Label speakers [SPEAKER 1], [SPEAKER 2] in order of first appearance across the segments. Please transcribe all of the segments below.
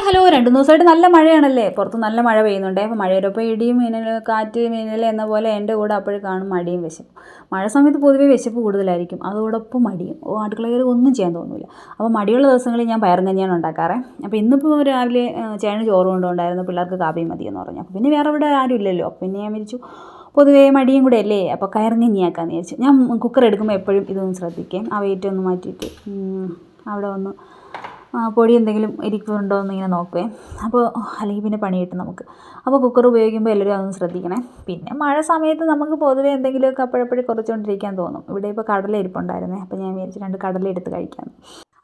[SPEAKER 1] Hi hello രണ്ട് ദിവസമായിട്ട് നല്ല മഴയാണല്ലേ? പുറത്ത് നല്ല മഴ പെയ്യുന്നുണ്ട്. അപ്പോൾ മഴയോടൊപ്പം ഇടിയും മിന്നൽ കാറ്റ് മിന്നൽ എന്ന പോലെ എന്റെ കൂടെ അപ്പോഴും കാണും മടിയും വിശപ്പ്. മഴ സമയത്ത് പൊതുവേ വിശപ്പ് കൂടുതലായിരിക്കും. അതോടൊപ്പം മടിയും. ഓ അടുക്കള കയറി ഒന്നും ചെയ്യാൻ തോന്നില്ല അപ്പോൾ മടിയുള്ള ദിവസങ്ങളിൽ ഞാൻ പയർ തന്നെയാണ് ഉണ്ടാക്കാറ്. അപ്പോൾ ഇന്നിപ്പോൾ രാവിലെ ചേന ചോറ് കൊണ്ടുണ്ടായിരുന്നു പിള്ളേർക്ക് കാപ്പിയും മതിയെന്ന് പറഞ്ഞു. അപ്പോൾ പിന്നെ വേറെ ഇവിടെ ആരും ഇല്ലല്ലോ. അപ്പോൾ പിന്നെ ഞാൻ മരിച്ചു പൊതുവേ മടിയും കൂടെ അല്ലേ? അപ്പോൾ കയറും കഞ്ഞിയാക്കാമെന്ന് വിചാരിച്ചു. ഞാൻ കുക്കർ എടുക്കുമ്പോൾ എപ്പോഴും ഇതൊന്ന് ശ്രദ്ധിക്കാം. ആ വെയിറ്റ് ഒന്ന് മാറ്റിയിട്ട് അവിടെ ഒന്ന് പൊടി എന്തെങ്കിലും ഇരിക്കുന്നുണ്ടോ എന്ന് ഇങ്ങനെ നോക്കുവേ. അപ്പോൾ അല്ലെങ്കിൽ പിന്നെ പണി കിട്ടും നമുക്ക്. അപ്പോൾ കുക്കർ ഉപയോഗിക്കുമ്പോൾ എല്ലാവരും അതൊന്ന് ശ്രദ്ധിക്കണേ. പിന്നെ മഴ സമയത്ത് നമുക്ക് പൊതുവേ എന്തെങ്കിലുമൊക്കെ അപ്പോഴപ്പോഴും കുറച്ചുകൊണ്ടിരിക്കാൻ തോന്നും. ഇവിടെ ഇപ്പോൾ കടല ഇരിപ്പുണ്ടായിരുന്നേ. അപ്പോൾ ഞാൻ വിചാരിച്ചു രണ്ട് കടല എടുത്ത് കഴിക്കാം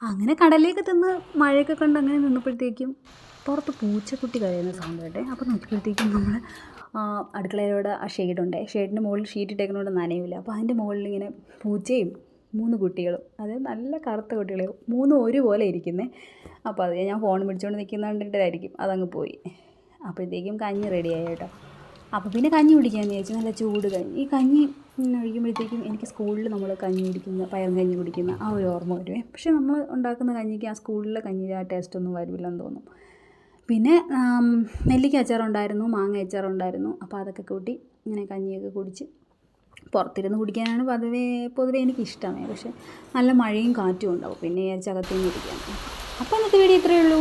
[SPEAKER 1] അങ്ങനെ കടലയൊക്കെ തിന്ന് മഴയൊക്കെ കണ്ട് അങ്ങനെ നിന്നപ്പോഴത്തേക്കും പുറത്ത് പൂച്ചക്കുട്ടി കരയുന്ന സൗണ്ട് കേട്ടെ. അപ്പോൾ നോക്കിയപ്പോഴത്തേക്കും നമ്മൾ അടുക്കളയിലൂടെ ആ ഷെയ്ഡുണ്ട്. ഷെയ്ഡിന്റെ മുകളിൽ ഷീറ്റ് ഇട്ടേക്കുന്നതുകൊണ്ട് നനയില്ല അപ്പോൾ അതിന്റെ മുകളിൽ ഇങ്ങനെ പൂച്ചയും മൂന്ന് കുട്ടികളും. അത് നല്ല കറുത്ത കുട്ടികൾ മൂന്നും ഒരുപോലെ ഇരിക്കുന്നേ. അപ്പോൾ അത് ഞാൻ ഫോൺ പിടിച്ചുകൊണ്ട് നിൽക്കുന്ന അതങ്ങ് പോയി. അപ്പോഴത്തേക്കും കഞ്ഞി റെഡിയായി കേട്ടോ. അപ്പോൾ പിന്നെ കഞ്ഞി കുടിക്കാമെന്ന് ചോദിച്ചു നല്ല ചൂട് കഞ്ഞി. ഈ കഞ്ഞി ഒഴിക്കുമ്പോഴത്തേക്കും എനിക്ക് സ്കൂളിൽ നമ്മൾ കഞ്ഞി കുടിക്കുന്ന പയർ കഞ്ഞി കുടിക്കുന്ന ആ ഒരു ഓർമ്മ വരുമേ പക്ഷേ നമ്മൾ ഉണ്ടാക്കുന്ന കഞ്ഞിക്ക് ആ സ്കൂളിലെ കഞ്ഞിയുടെ ആ ടേസ്റ്റ് ഒന്നും വരില്ലെന്ന് തോന്നും. പിന്നെ നെല്ലിക്ക അച്ചാറുണ്ടായിരുന്നു മാങ്ങ അച്ചാറുണ്ടായിരുന്നു. അപ്പോൾ അതൊക്കെ കൂട്ടി ഇങ്ങനെ കഞ്ഞിയൊക്കെ കുടിച്ച് പുറത്തിരുന്ന് കുടിക്കാനാണ് പതിവേ പൊതുവേ എനിക്കിഷ്ടമേ. പക്ഷേ നല്ല മഴയും കാറ്റും ഉണ്ടാവും. പിന്നെ വിചാരിച്ച് അകത്തുനിന്ന് കുടിക്കാൻ അപ്പോൾ ഇന്നത്തെ വീഡിയോ ഇത്രയേ ഉള്ളൂ.